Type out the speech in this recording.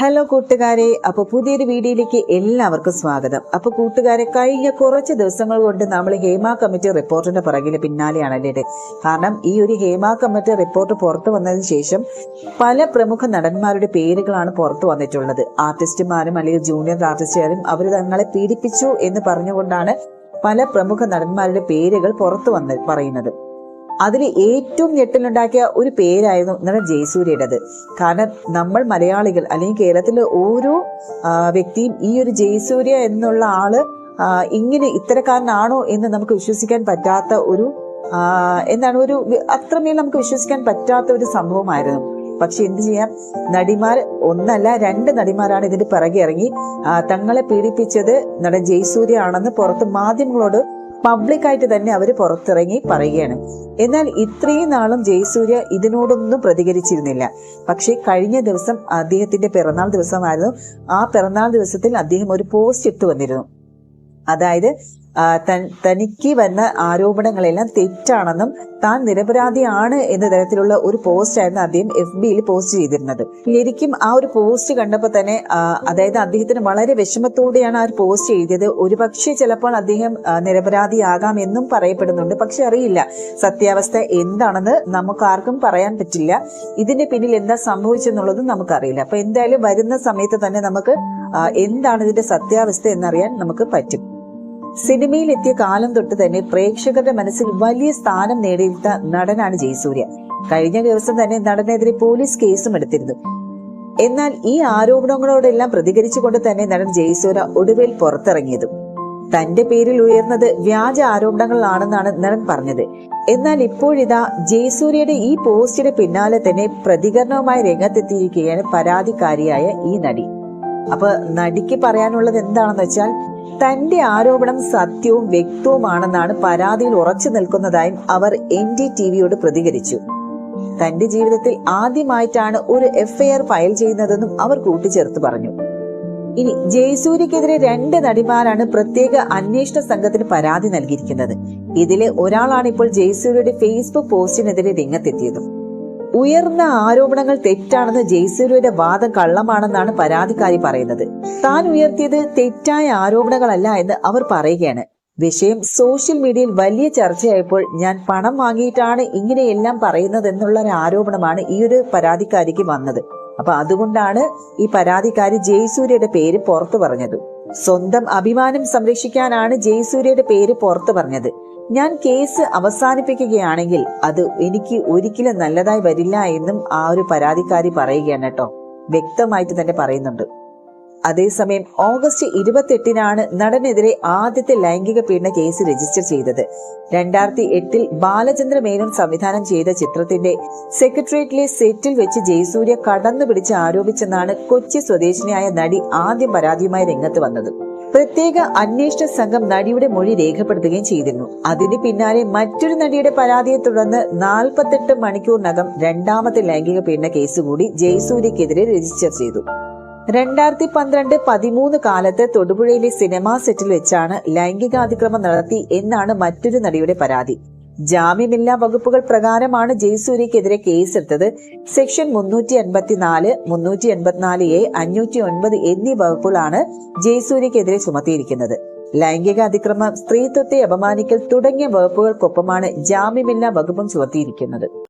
Hello കൂട്ടുകാരെ അപ്പൊ പുതിയൊരു വീഡിയോയിലേക്ക് എല്ലാവർക്കും സ്വാഗതം. അപ്പൊ കൂട്ടുകാരെ കഴിഞ്ഞ കുറച്ച് ദിവസങ്ങൾ കൊണ്ട് നമ്മൾ ഹേമ കമ്മിറ്റി റിപ്പോർട്ടിന്റെ പിറകിൽ പിന്നാലെയാണല്ലേ കാരണം ഈ ഒരു ഹേമ കമ്മിറ്റി റിപ്പോർട്ട് പുറത്തു വന്നതിന് ശേഷം പല പ്രമുഖ നടന്മാരുടെ പേരുകളാണ് പുറത്തു വന്നിട്ടുള്ളത്. ആർട്ടിസ്റ്റുമാരും അല്ലെങ്കിൽ ജൂനിയർ ആർട്ടിസ്റ്റുകാരും അവർ തങ്ങളെ പീഡിപ്പിച്ചു എന്ന് പറഞ്ഞുകൊണ്ടാണ് പല പ്രമുഖ നടന്മാരുടെ പേരുകൾ പുറത്തു വന്ന് പറയുന്നത്. അതിൽ ഏറ്റവും ഞെട്ടലുണ്ടാക്കിയ ഒരു പേരായിരുന്നു നമ്മുടെ ജയസൂര്യയുടേത്. കാരണം നമ്മൾ മലയാളികൾ അല്ലെങ്കിൽ കേരളത്തിലെ ഓരോ വ്യക്തിയും ഈ ഒരു ജയസൂര്യ എന്നുള്ള ആൾ ഇങ്ങനെ ഇത്തരക്കാരനാണോ എന്ന് നമുക്ക് വിശ്വസിക്കാൻ പറ്റാത്ത ഒരു എന്താണ് ഒരു അത്രമേൽ നമുക്ക് വിശ്വസിക്കാൻ പറ്റാത്ത ഒരു സംഭവമായിരുന്നു. പക്ഷെ എന്ത് ചെയ്യാം? നടിമാർ ഒന്നല്ല രണ്ട് നടിമാരാണ് ഇതിന്റെ പിറകെ ഇറങ്ങി. തങ്ങളെ പീഡിപ്പിച്ചത് നടൻ ജയസൂര്യ ആണെന്ന് പുറത്ത് മാധ്യമങ്ങളോട് പബ്ലിക്കായിട്ട് തന്നെ അവർ പുറത്തിറങ്ങി പറയുകയാണ്. എന്നാൽ ഇത്രയും നാളും ജയസൂര്യ ഇതിനോടൊന്നും പ്രതികരിച്ചിരുന്നില്ല. പക്ഷേ കഴിഞ്ഞ ദിവസം അദ്ദേഹത്തിന്റെ പിറന്നാൾ ദിവസമായിരുന്നു. ആ പിറന്നാൾ ദിവസത്തിൽ അദ്ദേഹം ഒരു പോസ്റ്റ് ഇട്ടു വന്നിരുന്നു. അതായത് തനിക്ക് വന്ന ആരോപണങ്ങളെല്ലാം തെറ്റാണെന്നും താൻ നിരപരാധിയാണ് എന്ന തരത്തിലുള്ള ഒരു പോസ്റ്റ് ആയിരുന്നു അദ്ദേഹം എഫ് ബിയിൽ പോസ്റ്റ് ചെയ്തിരുന്നത്. ശരിക്കും ആ ഒരു പോസ്റ്റ് കണ്ടപ്പോൾ തന്നെ അതായത് അദ്ദേഹത്തിന് വളരെ വിഷമത്തോടെയാണ് ആ ഒരു പോസ്റ്റ് എഴുതിയത്. ഒരുപക്ഷെ ചിലപ്പോൾ അദ്ദേഹം നിരപരാധിയാകാം എന്നും പറയപ്പെടുന്നുണ്ട്. പക്ഷെ അറിയില്ല സത്യാവസ്ഥ എന്താണെന്ന് നമുക്ക് ആർക്കും പറയാൻ പറ്റില്ല. ഇതിന്റെ പിന്നിൽ എന്താ സംഭവിച്ചെന്നുള്ളതും നമുക്കറിയില്ല. അപ്പൊ എന്തായാലും വരുന്ന സമയത്ത് തന്നെ നമുക്ക് എന്താണ് ഇതിന്റെ സത്യാവസ്ഥ എന്നറിയാൻ നമുക്ക് പറ്റും. സിനിമയിൽ എത്തിയ കാലം തൊട്ട് തന്നെ പ്രേക്ഷകരുടെ മനസ്സിൽ വലിയ സ്ഥാനം നേടിയെടുത്ത നടനാണ് ജയസൂര്യ. കഴിഞ്ഞ ദിവസം തന്നെ നടനെതിരെ പോലീസ് കേസും എടുത്തിരുന്നു. എന്നാൽ ഈ ആരോപണങ്ങളോടെല്ലാം പ്രതികരിച്ചുകൊണ്ട് തന്നെ നടൻ ജയസൂര്യ ഒടുവിൽ പുറത്തിറങ്ങിയതും. തന്റെ പേരിൽ ഉയർന്നത് വ്യാജ ആരോപണങ്ങളാണെന്നാണ് നടൻ പറഞ്ഞത്. എന്നാൽ ഇപ്പോഴിതാ ജയസൂര്യയുടെ ഈ പോസ്റ്റിന് പിന്നാലെ തന്നെ പ്രതികരണവുമായി രംഗത്തെത്തിയിരിക്കുകയാണ് പരാതിക്കാരിയായ ഈ നടി. അപ്പൊ നടിക്ക് പറയാനുള്ളത് എന്താണെന്ന് വെച്ചാൽ തന്റെ ആരോപണം സത്യവും വ്യക്തവുമാണെന്നാണ് പരാതിയിൽ ഉറച്ചു നിൽക്കുന്നതായും അവർ എൻ ഡി ടിവിയോട് പ്രതികരിച്ചു. തന്റെ ജീവിതത്തിൽ ആദ്യമായിട്ടാണ് ഒരു എഫ്ഐആർ ഫയൽ ചെയ്യുന്നതെന്നും അവർ കൂട്ടിച്ചേർത്ത് പറഞ്ഞു. ഇനി ജയസൂര്യക്കെതിരെ രണ്ട് നടിമാരാണ് പ്രത്യേക അന്വേഷണ സംഘത്തിന് പരാതി നൽകിയിരിക്കുന്നത്. ഇതിലെ ഒരാളാണ് ഇപ്പോൾ ജയസൂര്യയുടെ ഫേസ്ബുക്ക് പോസ്റ്റിനെതിരെ രംഗത്തെത്തിയതും. ഉയർന്ന ആരോപണങ്ങൾ തെറ്റാണെന്ന് ജയ്സൂര്യയുടെ വാദം കള്ളമാണെന്നാണ് പരാതിക്കാരി പറയുന്നത്. താൻ ഉയർത്തിയത് തെറ്റായ ആരോപണങ്ങളല്ല എന്ന് അവർ പറയുകയാണ്. വിഷയം സോഷ്യൽ മീഡിയയിൽ വലിയ ചർച്ചയായപ്പോൾ ഞാൻ പണം വാങ്ങിയിട്ടാണ് ഇങ്ങനെയെല്ലാം പറയുന്നത് എന്നുള്ള ഒരു ആരോപണമാണ് ഈ ഒരു പരാതിക്കാരിക്ക് വന്നത്. അപ്പൊ അതുകൊണ്ടാണ് ഈ പരാതിക്കാരി ജയസൂര്യയുടെ പേര് പുറത്തു പറഞ്ഞത്. സ്വന്തം അഭിമാനം സംരക്ഷിക്കാനാണ് ജയസൂര്യയുടെ പേര് പുറത്തു പറഞ്ഞത്. ഞാൻ കേസ് അവസാനിപ്പിക്കുകയാണെങ്കിൽ അത് എനിക്ക് ഒരിക്കലും നല്ലതായി വരില്ല എന്നും ആ ഒരു പരാതിക്കാരി പറയുകയാണ് കേട്ടോ. വ്യക്തമായിട്ട് തന്നെ പറയുന്നുണ്ട്. അതേസമയം ഓഗസ്റ്റ് ഇരുപത്തെട്ടിനാണ് നടനെതിരെ ആദ്യത്തെ ലൈംഗിക പീഡന കേസ് രജിസ്റ്റർ ചെയ്തത്. രണ്ടായിരത്തി എട്ടിൽ ബാലചന്ദ്ര മേനോൻ സംവിധാനം ചെയ്ത ചിത്രത്തിന്റെ സെക്രട്ടേറിയറ്റിലെ സെറ്റിൽ വെച്ച് ജയസൂര്യ കടന്നു പിടിച്ച് ആരോപിച്ചെന്നാണ് കൊച്ചി സ്വദേശിനിയായ നടി ആദ്യം പരാതിയുമായി രംഗത്ത് വന്നത്. പ്രത്യേക അന്വേഷണ സംഘം നടിയുടെ മൊഴി രേഖപ്പെടുത്തുകയും ചെയ്തിരുന്നു. അതിന് പിന്നാലെ മറ്റൊരു നടിയുടെ പരാതിയെ തുടർന്ന് നാൽപ്പത്തെട്ട് മണിക്കൂറിനകം രണ്ടാമത്തെ ലൈംഗിക പീഡന കേസ് കൂടി ജയസൂര്യക്കെതിരെ രജിസ്റ്റർ ചെയ്തു. രണ്ടായിരത്തി പന്ത്രണ്ട് പതിമൂന്ന് കാലത്ത് തൊടുപുഴയിലെ സിനിമാ സെറ്റിൽ വെച്ചാണ് ലൈംഗികാതിക്രമം നടത്തി എന്നാണ് മറ്റൊരു നടിയുടെ പരാതി. ജാമ്യമില്ലാ വകുപ്പുകൾ പ്രകാരമാണ് ജയസൂര്യക്കെതിരെ കേസെടുത്തത്. സെക്ഷൻ മുന്നൂറ്റി എൺപത്തിനാല് മുന്നൂറ്റി എൺപത്തിനാല് എ അഞ്ഞൂറ്റി ഒൻപത് എന്നീ വകുപ്പുകളാണ് ജയസൂര്യക്കെതിരെ ചുമത്തിയിരിക്കുന്നത്. ലൈംഗിക അതിക്രമം സ്ത്രീത്വത്തെ അപമാനിക്കൽ തുടങ്ങിയ വകുപ്പുകൾക്കൊപ്പമാണ് ജാമ്യമില്ലാ വകുപ്പും ചുമത്തിയിരിക്കുന്നത്.